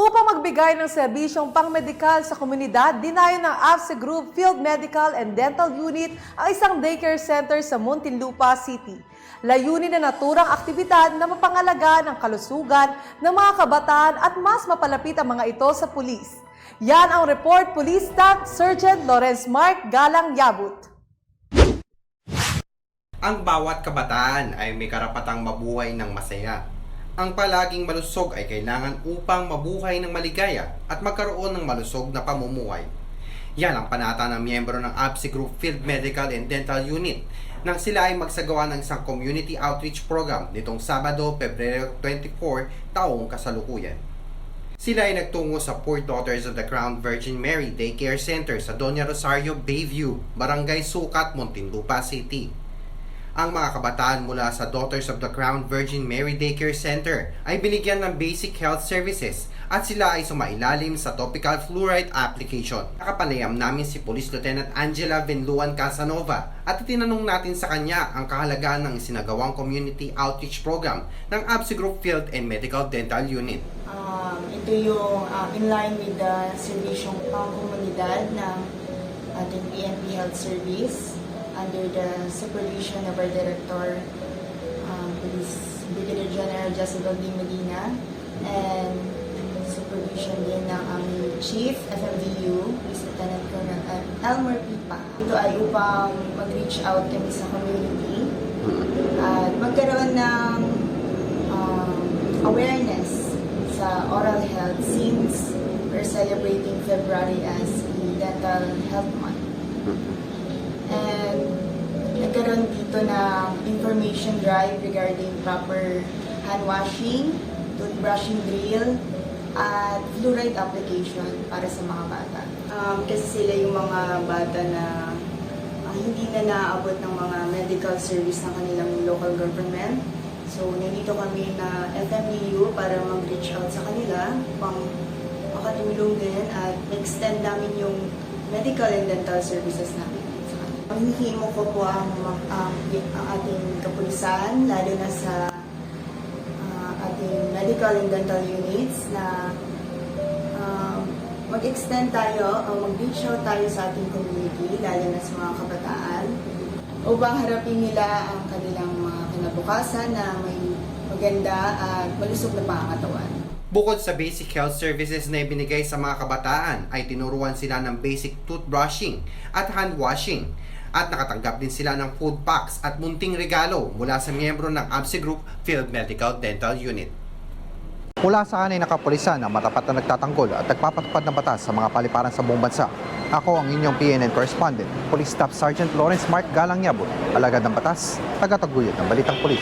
Upang magbigay ng serbisyong pangmedikal sa komunidad, dinayo ng AFSE Group Field Medical and Dental Unit ang isang daycare center sa Muntinlupa City. Layunin na naturang aktibidad na mapangalaga ng kalusugan ng mga kabataan at mas mapalapit ang mga ito sa pulis. Yan ang report Police Staff Sergeant Lawrence Mark Galang Yabut. Ang bawat kabataan ay may karapatang mabuhay ng masaya. Ang palaging malusog ay kailangan upang mabuhay ng maligaya at magkaroon ng malusog na pamumuhay. Yan ang panata ng miyembro ng ABSI Group Field Medical and Dental Unit nang sila ay magsagawa ng isang community outreach program nitong Sabado, Pebrero 24, taong kasalukuyan. Sila ay nagtungo sa Poor Daughters of the Crown Virgin Mary Daycare Center sa Doña Rosario Bayview, Barangay Sukat, Muntinlupa City. Ang mga kabataan mula sa Daughters of the Crown Virgin Mary Daycare Center ay binigyan ng basic health services at sila ay sumailalim sa topical fluoride application. Nakapanayam namin si Police Lieutenant Angela Venluan Casanova at itinanong natin sa kanya ang kahalagaan ng isinagawang community outreach program ng ABSI Group Field and Medical Dental Unit. Um, ito yung uh, in line with the servisyong pangkomunidad ng ating PNP Health Service under the supervision of our Director, um, Police Brigadier General Jessica B. Medina and supervision din ng aming Chief FMDU, Police Lieutenant Colonel Elmer Pipa. Ito ay upang mag-reach out kami sa community at magkaroon ng um, awareness sa oral health since we're celebrating February as Dental Health Month. Nagkaroon dito ng information drive regarding proper hand washing, toothbrushing drill, at fluoride application para sa mga bata. Um, kasi sila yung mga bata na ah, hindi na naaabot ng mga medical service ng kanilang local government. So, nandito kami na FMEU para mag-reach out sa kanila upang makatulong din at extend namin yung medical and dental services namin sa kanila. Ang hihimo ko po ang, ang, ang ating kapulisan, lalo na sa ah, ating medical and dental units na um, mag-extend tayo o mag-reach out tayo sa ating community, lalo na sa mga kabataan, upang harapin nila ang kanilang mga kinabukasan na may maganda at malusog na pangangatawan. Bukod sa basic health services na ibinigay sa mga kabataan, ay tinuruan sila ng basic toothbrushing at hand washing at nakatanggap din sila ng food packs at munting regalo mula sa miyembro ng ABSI Group Field Medical Dental Unit. Mula sa kanay nakapulisan na matapat na nagtatanggol at nagpapatupad ng batas sa mga paliparan sa buong bansa. Ako ang inyong PNN correspondent, Police Staff Sergeant Lawrence Mark Galang Yabut, alagad ng batas, tagataguyod ng Balitang Pulis.